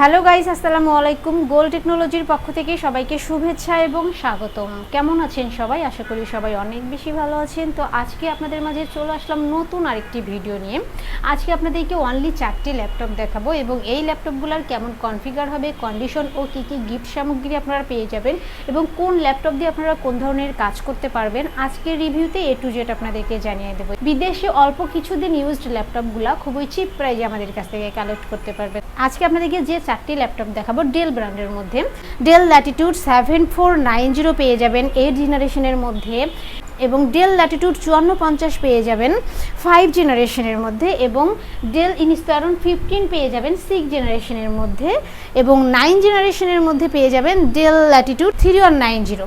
Hello guys, আসসালামু আলাইকুম। গোল টেকনোলজির পক্ষ থেকে সবাইকে শুভেচ্ছা এবং স্বাগতম। কেমন আছেন সবাই? আশা করি সবাই অনেক বেশি ভালো আছেন। তো আজকে আপনাদের মাঝে চলে আসলাম নতুন আরেকটি ভিডিও নিয়ে। আজকে আপনাদেরকে অনলি চারটি ল্যাপটপ দেখাবো এবং এই ল্যাপটপগুলোর কেমন কনফিগার হবে কন্ডিশন ও কী কী গিফট সামগ্রী আপনারা পেয়ে যাবেন এবং কোন ল্যাপটপ দিয়ে আপনারা কোন ধরনের কাজ করতে পারবেন, আজকের রিভিউতে এ টু জেড আপনাদেরকে জানিয়ে দেবো। বিদেশে অল্প কিছুদিন ইউজড ল্যাপটপগুলো খুবই চিপ প্রাইজে আমাদের কাছ থেকে কালেক্ট করতে পারবেন। আজকে আপনাদেরকে যে চারটি ল্যাপটপ দেখাবো ডেল ব্র্যান্ডের মধ্যে। Dell latitude seven four nine zero পেয়ে যাবেন এইট জেনারেশনের মধ্যে এবং ডেল ল্যাটিটিউড চুয়ান্ন পঞ্চাশ পেয়ে যাবেন ফাইভ জেনারেশনের মধ্যে এবং ডেল ইনস্পায়রন ফিফটিন পেয়ে যাবেন সিক্স জেনারেশনের মধ্যে এবং নাইন জেনারেশনের মধ্যে পেয়ে যাবেন Dell latitude three one nine zero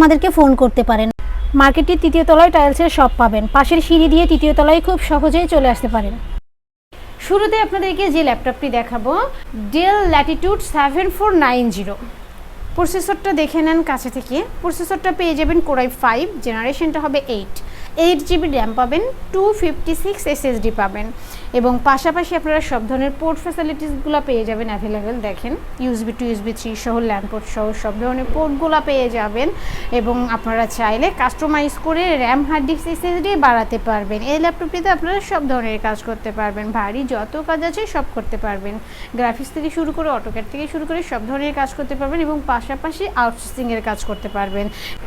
আমাদেরকে ফোন করতে পারেন। মার্কেটটির তৃতীয় তলায় টাইলসের শপ পাবেন। পাশের সিঁড়ি দিয়ে তৃতীয় তলায় খুব সহজেই চলে আসতে পারেন। শুরুতে আপনাদেরকে যে ল্যাপটপটি দেখাবো Dell latitude seven four nine zero প্রসেসরটা দেখে নেন কাছে থেকে। প্রসেসরটা পেয়ে যাবেন কোরাই ফাইভ জেনারেশনটা হবে এইট এইট জিবি র্যাম পাবেন টু ফিফটি সিক্স এসএসডি পাবেন। এবং পাশাপাশি আপনারা সব ধরনের পোর্ট ফ্যাসিলিটিসগুলো পেয়ে যাবেন অ্যাভেলেবেল দেখেন ইউএসবি টু ইউএসবি থ্রি সহ ল্যান্ড পোর্ট সহ সব ধরনের পোর্টগুলো পেয়ে যাবেন এবং আপনারা চাইলে কাস্টমাইজ করে র্যাম হার্ড ডিস্ক এসএসডি বাড়াতে পারবেন। এই ল্যাপটপটিতে আপনারা সব ধরনের কাজ করতে পারবেন। ভারী যত কাজ আছে সব করতে পারবেন। গ্রাফিক্স থেকে শুরু করে অটোক্যাট থেকে শুরু করে সব ধরনের কাজ করতে পারবেন এবং পাশাপাশি আউটসোর্সিংয়ের কাজ করতে পারবেন।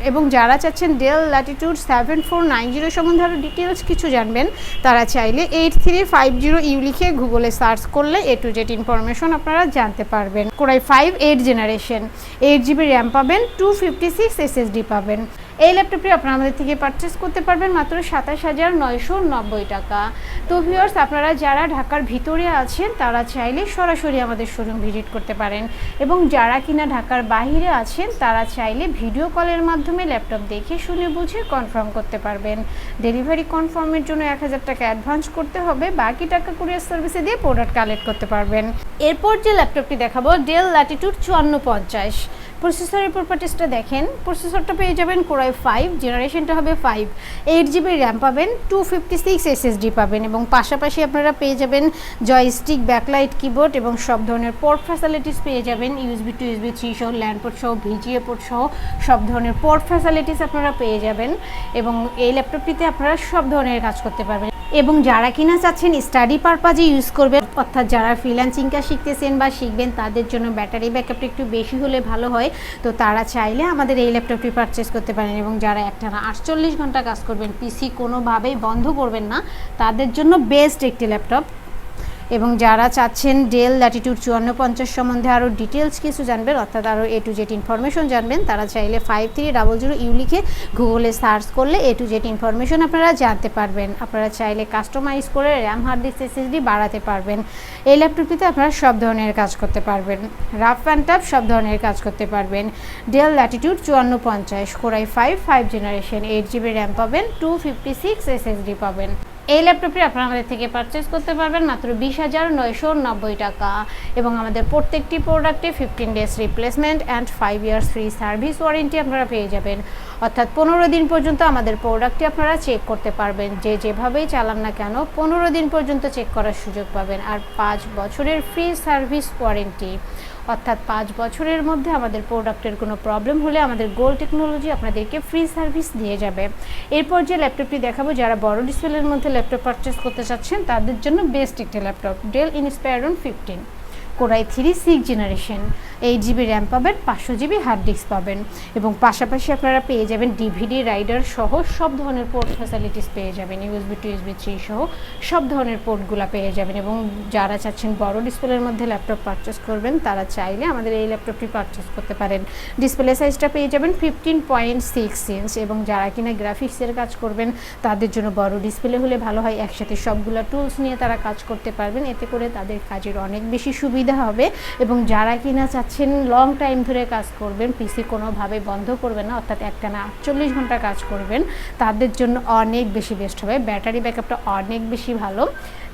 এবং যারা চাচ্ছেন Dell latitude seven four nine zero সম্বন্ধে আরও ডিটেলস কিছু জানবেন, তারা চাইলে eight three five zero U লিখে গুগলে সার্চ করলে এ টু জেড ইনফরমেশন আপনারা জানতে পারবেন। Core i five eight generation eight GB RAM পাবেন টু ফিফটি সিক্স এসএসডি পাবেন। এই ল্যাপটপটি আপনারা আমাদের থেকে পারচেস করতে পারবেন মাত্র সাতাশ হাজার নয়শো নব্বই টাকা। তো ভিউয়ার্স আপনারা যারা ঢাকার ভিতরে আছেন, তারা চাইলে সরাসরি আমাদের শোরুম ভিজিট করতে পারেন। এবং যারা কিনা ঢাকার বাইরে আছেন, তারা চাইলে ভিডিও কলের মাধ্যমে ল্যাপটপ দেখে শুনে বুঝে কনফার্ম করতে পারবেন। ডেলিভারি কনফার্মের জন্য এক হাজার টাকা অ্যাডভান্স করতে হবে। বাকি টাকা কুরিয়ার সার্ভিসে দিয়ে প্রোডাক্ট কালেক্ট করতে পারবেন। এরপর যে ল্যাপটপটি দেখাবো ডেল ল্যাটিটিউড চুয়ান্ন পঞ্চাশ। প্রসেসরের প্রপার্টিসটা দেখেন, প্রসেসরটা পেয়ে যাবেন কোরাই ফাইভ জেনারেশনটা হবে ফাইভ এইট জিবি র্যাম পাবেন টু ফিফটি সিক্স এসএসডি পাবেন এবং পাশাপাশি আপনারা পেয়ে যাবেন জয়স্টিক ব্যাকলাইট কিবোর্ড এবং সব ধরনের পোর্ট ফ্যাসিলিটিস পেয়ে যাবেন ইউএসবি টু ইউএসবি থ্রি সহ ল্যান্ড পোর্ট সহ ভিজিএ পোর্ট সহ, সব ধরনের পোর্ট ফ্যাসিলিটিস আপনারা পেয়ে যাবেন এবং এই ল্যাপটপটিতে আপনারা সব ধরনের কাজ করতে পারবেন। এবং যারা কিনা চাচ্ছেন স্টাডি পারপাজে ইউজ করবেন, অর্থাৎ যারা ফ্রিল্যান্সিং শিখতেছেন বা শিখবেন, তাদের জন্য ব্যাটারি ব্যাকআপটা একটু বেশি হলে ভালো হয়। তো তারা চাইলে আমাদের এই ল্যাপটপটি পারচেস করতে পারেন এবং যারা একটানা আটচল্লিশ ঘণ্টা কাজ করবেন পিসি কোনোভাবেই বন্ধ করবেন না, তাদের জন্য বেস্ট একটি ল্যাপটপ এবং যারা চাচ্ছেন ডেল ল্যাটিটিউড চুয়ান্ন পঞ্চাশ সম্বন্ধে আরও ডিটেলস কিছু জানবেন, অর্থাৎ আরও এ টু জেড ইনফরমেশন জানবেন, তারা চাইলে five three double zero U লিখে গুগলে সার্চ করলে এ টু জেড ইনফরমেশন আপনারা জানতে পারবেন। আপনারা চাইলে কাস্টমাইজ করে র্যাম হার্ড ডিস্ক এসএসডি বাড়াতে পারবেন। এই ল্যাপটপটিতে আপনারা সব ধরনের কাজ করতে পারবেন। রাফ অ্যান্ড টাফ সব ধরনের কাজ করতে পারবেন। ডেল ল্যাটিটিউড চুয়ান্ন পঞ্চাশ core i five five generation eight GB RAM পাবেন টু ফিফটি সিক্স এসএসডি পাবেন। এই ল্যাপটপটি আপনারা আমাদের থেকে পারচেস করতে পারবেন মাত্র বিশ হাজার নয়শো নব্বই টাকা এবং আমাদের প্রত্যেকটি প্রোডাক্টে fifteen days replacement and five years free service warranty আপনারা পেয়ে যাবেন। অর্থাৎ পনেরো দিন পর্যন্ত আমাদের প্রোডাক্টটি আপনারা চেক করতে পারবেন। যে যেভাবেই চালান না কেন পনেরো দিন পর্যন্ত চেক করার সুযোগ পাবেন। আর পাঁচ বছরের ফ্রি সার্ভিস ওয়ারেন্টি অর্থাৎ পাঁচ বছরের মধ্যে আমাদের প্রোডাক্টের কোনো প্রবলেম হলে আমাদের গোল টেকনোলজি আপনাদেরকে ফ্রি সার্ভিস দিয়ে যাবে। এরপর যে ল্যাপটপটি দেখাবো, যারা বড় ডিসপ্লের মধ্যে ল্যাপটপ পারচেস করতে চাচ্ছেন, তাদের জন্য বেস্ট একটি laptop Dell Inspiron fifteen core i three six generation eight GB RAM পাবেন, পাঁচশো জিবি হার্ড ডিস্ক পাবেন। এবং পাশাপাশি আপনারা পেয়ে যাবেন ডিভিডি, রাইডার সহ সব ধরনের পোর্ট ফ্যাসিলিটিস পেয়ে যাবেন ইউএসবি টু ইউএসবি থ্রি সহ সব ধরনের পোর্টগুলো পেয়ে যাবেন। এবং যারা চাচ্ছেন বড় ডিসপ্লের মধ্যে ল্যাপটপ পারচেস করবেন, তারা চাইলে আমাদের এই ল্যাপটপটি পারচেস করতে পারেন। ডিসপ্লে সাইজটা পেয়ে যাবেন ফিফটিন পয়েন্ট সিক্স ইঞ্চ এবং যারা কিনা গ্রাফিক্সের কাজ করবেন, তাদের জন্য বড় ডিসপ্লে হলে ভালো হয়। একসাথে সবগুলো টুলস নিয়ে তারা কাজ করতে পারবেন, এতে করে তাদের কাজের অনেক বেশি সুবিধা হবে। এবং যারা কিনা চাচ্ছেন লং টাইম ধরে কাজ করবেন পিসি কোনোভাবে বন্ধ করবেন না, অর্থাৎ একটানা আটচল্লিশ ঘণ্টা কাজ করবেন, তাদের জন্য অনেক বেশি বেস্ট হবে। ব্যাটারি ব্যাকআপটা অনেক বেশি ভালো।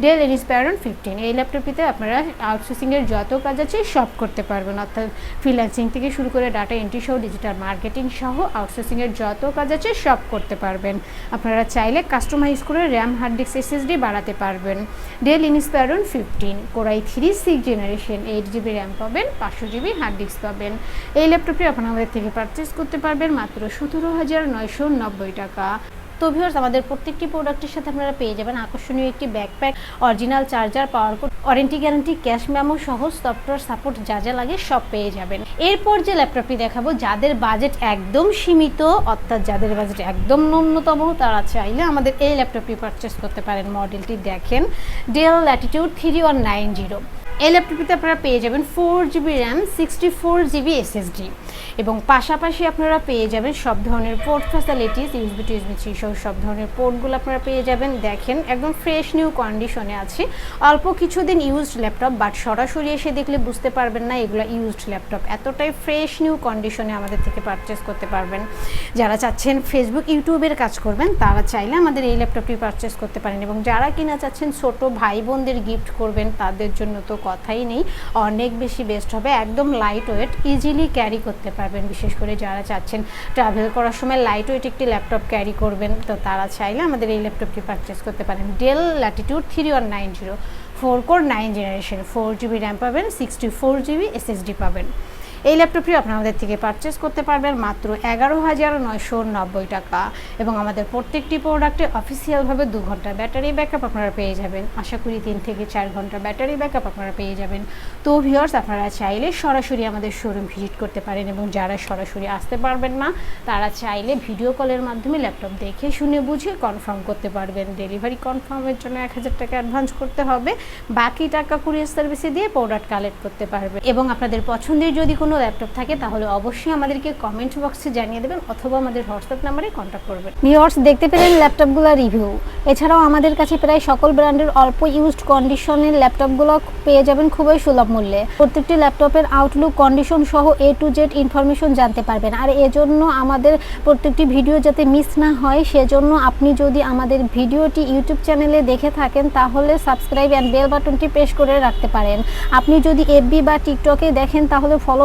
ডেল ইনস্পায়রন ফিফটিন এই ল্যাপটপটিতে আপনারা আউটসোর্সিংয়ের যত কাজ আছে সব করতে পারবেন। অর্থাৎ ফ্রিল্যান্সিং থেকে শুরু করে ডাটা এন্ট্রি সহ ডিজিটাল মার্কেটিং সহ আউটসোর্সিংয়ের যত কাজ আছে সব করতে পারবেন। আপনারা চাইলে কাস্টমাইজ করে র্যাম হার্ড ডিস্ক এসএসডি বাড়াতে পারবেন। Dell Inspiron fifteen core i three six generation eight GB RAM পাবেন, পাঁচশো জিবি হার্ড ডিস্ক পাবেন। এই ল্যাপটপটি আপনারা আমাদের থেকে পারচেস করতে পারবেন মাত্র সতেরো হাজার নয়শো নব্বই টাকা। তো ভিউয়ার্স আমাদের প্রত্যেকটি প্রোডাক্টের সাথে আপনারা পেয়ে যাবেন আকর্ষণীয় একটি backpack original charger power cord warranty guarantee cash memo সহ সফটওয়্যার সাপোর্ট যা যা লাগে সব পেয়ে যাবেন। এরপর যে ল্যাপটপটি দেখাবো, যাদের বাজেট একদম সীমিত, অর্থাৎ যাদের বাজেট একদম ন্যূনতম, তারা চাইলে আমাদের এই ল্যাপটপটি পারচেস করতে পারেন। মডেলটি দেখেন Dell latitude three one nine zero এই ল্যাপটপটিতে আপনারা পেয়ে যাবেন four GB RAM sixty four GB SSD এবং পাশাপাশি আপনারা পেয়ে যাবেন সব ধরনের port facilities USB two USB three সহ সব ধরনের পোর্টগুলো আপনারা পেয়ে যাবেন। দেখেন, একদম ফ্রেশ নিউ কন্ডিশনে আছে। অল্প কিছুদিন ইউজড ল্যাপটপ বাট সরাসরি এসে দেখলে বুঝতে পারবেন না এগুলো ইউজড ল্যাপটপ এতটাই ফ্রেশ নিউ কন্ডিশনে আমাদের থেকে পারচেস করতে পারবেন। যারা চাচ্ছেন ফেসবুক ইউটিউবের কাজ করবেন, তারা চাইলে আমাদের এই ল্যাপটপটি পারচেস করতে পারেন। এবং যারা কিনা চাচ্ছেন ছোট ভাই বোনদের গিফট করবেন, তাদের জন্য তো কথাই নেই। অনেক বেশি বেস্ট হবে। একদম লাইট ওয়েট ইজিলি ক্যারি করতে পারবেন। বিশেষ করে যারা চাচ্ছেন ট্রাভেল করার সময় লাইট ওয়েট একটি ল্যাপটপ ক্যারি করবেন, তো তারা চাইলে আমাদের এই ল্যাপটপটি পারচেস করতে পারেন। Dell latitude three one nine zero four core nine generation four GB RAM পাবেন সিক্সটি ফোর জিবি এসএসডি পাবেন। এই ল্যাপটপটি আপনারা আমাদের থেকে পারচেস করতে পারবেন মাত্র এগারো হাজার নয়শো নব্বই টাকা এবং আমাদের প্রত্যেকটি প্রোডাক্টে অফিসিয়ালভাবে দু ঘণ্টা ব্যাটারি ব্যাকআপ আপনারা পেয়ে যাবেন। আশা করি তিন থেকে চার ঘণ্টা ব্যাটারি ব্যাকআপ আপনারা পেয়ে যাবেন। তো ভিউয়ার্স আপনারা চাইলে সরাসরি আমাদের শোরুম ভিজিট করতে পারেন এবং যারা সরাসরি আসতে পারবেন না, তারা চাইলে ভিডিও কলের মাধ্যমে ল্যাপটপ দেখে শুনে বুঝে কনফার্ম করতে পারবেন। ডেলিভারি কনফার্মের জন্য এক হাজার টাকা অ্যাডভান্স করতে হবে। বাকি টাকা কুরিয়ার সার্ভিসে দিয়ে প্রোডাক্ট কালেক্ট করতে পারবেন। এবং আপনাদের পছন্দের যদি কোনো ল্যাপটপ থাকে, তাহলে অবশ্যই আমাদেরকে কমেন্ট বক্সে জানিয়ে দেবেন অথবা আমাদের হোয়াটসঅ্যাপ নাম্বারে কন্ট্যাক্ট করবেন। ভিউয়ার্স দেখতে পেলেন ল্যাপটপগুলোর রিভিউ এছাড়াও আমাদের কাছে প্রায় সকল ব্র্যান্ডের অল্প ইউজড কন্ডিশনের ল্যাপটপগুলো পেয়ে যাবেন খুবই সুলভ মূল্যে। প্রত্যেকটি ল্যাপটপের আউটলুক কন্ডিশন সহ এ টু জেড ইনফরমেশন জানতে পারবেন। আর এজন্য আমাদের প্রত্যেকটি ভিডিও যাতে মিস না হয়, সেজন্য আপনি যদি আমাদের ভিডিওটি ইউটিউব চ্যানেলে দেখে থাকেন, তাহলে সাবস্ক্রাইব অ্যান্ড বেল বাটনটি প্রেস করে রাখতে পারেন। আপনি যদি এফবি বা টিকটকে দেখেন, তাহলে ফলো